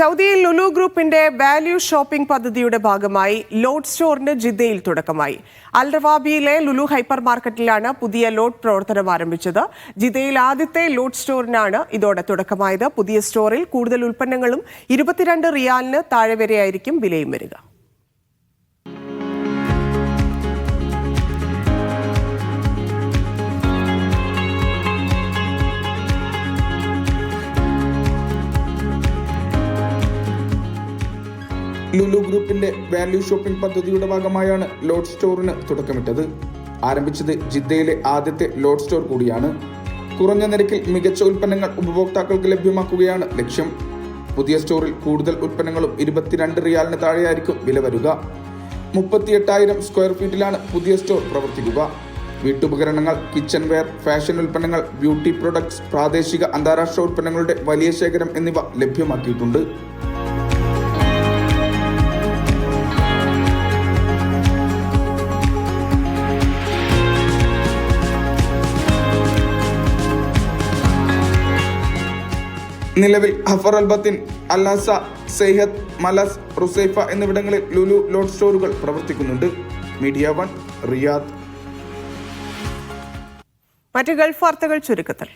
സൗദിയിൽ ലുലു ഗ്രൂപ്പിന്റെ value shopping പദ്ധതിയുടെ ഭാഗമായി ലോഡ് സ്റ്റോറിന് ജിദ്ദയിൽ തുടക്കമായി. അൽറവാബിയിലെ ലുലു ഹൈപ്പർ മാർക്കറ്റിലാണ് പുതിയ ലോഡ് പ്രവർത്തനം ആരംഭിച്ചത്. ജിദ്ദയിൽ ആദ്യത്തെ ലോഡ് സ്റ്റോറിനാണ് ഇതോടെ തുടക്കമായത്. പുതിയ സ്റ്റോറിൽ കൂടുതൽ ഉൽപ്പന്നങ്ങളും ഇരുപത്തിരണ്ട് റിയാലിന് താഴെ വരെയായിരിക്കും വിലയും വരിക. ലുലു ഗ്രൂപ്പിന്റെ വാല്യൂ ഷോപ്പിംഗ് പദ്ധതിയുടെ ഭാഗമായാണ് ലോഡ് സ്റ്റോറിന് തുടക്കമിട്ടത്. ആരംഭിച്ചത് ജിദ്ദയിലെ ആദ്യത്തെ ലോഡ് സ്റ്റോർ കൂടിയാണ്. കുറഞ്ഞ നിരക്കിൽ മികച്ച ഉൽപ്പന്നങ്ങൾ ഉപഭോക്താക്കൾക്ക് ലഭ്യമാക്കുകയാണ് ലക്ഷ്യം. പുതിയ സ്റ്റോറിൽ കൂടുതൽ ഉൽപ്പന്നങ്ങളും ഇരുപത്തിരണ്ട് റിയാലിന് താഴെയായിരിക്കും വില വരിക. മുപ്പത്തിയെട്ടായിരം സ്ക്വയർ ഫീറ്റിലാണ് പുതിയ സ്റ്റോർ പ്രവർത്തിക്കുക. വീട്ടുപകരണങ്ങൾ കിച്ചൺ വെയർ ഫാഷൻ ഉൽപ്പന്നങ്ങൾ ബ്യൂട്ടി പ്രൊഡക്ട്സ് പ്രാദേശിക അന്താരാഷ്ട്ര ഉൽപ്പന്നങ്ങളുടെ വലിയ ശേഖരം എന്നിവ ലഭ്യമാക്കിയിട്ടുണ്ട്. നിലവിൽ ഹഫർ അൽബത്തിൻ അല്ലാസ സെയ്ഹത്ത് മലസ് റുസൈഫ എന്നിവിടങ്ങളിൽ ലുലു ലോഡ് സ്റ്റോറുകൾ പ്രവർത്തിക്കുന്നുണ്ട്. Media One Riyadh. മറ്റ് ഗൾഫ് വാർത്തകൾ ചുരുക്കത്തിൽ.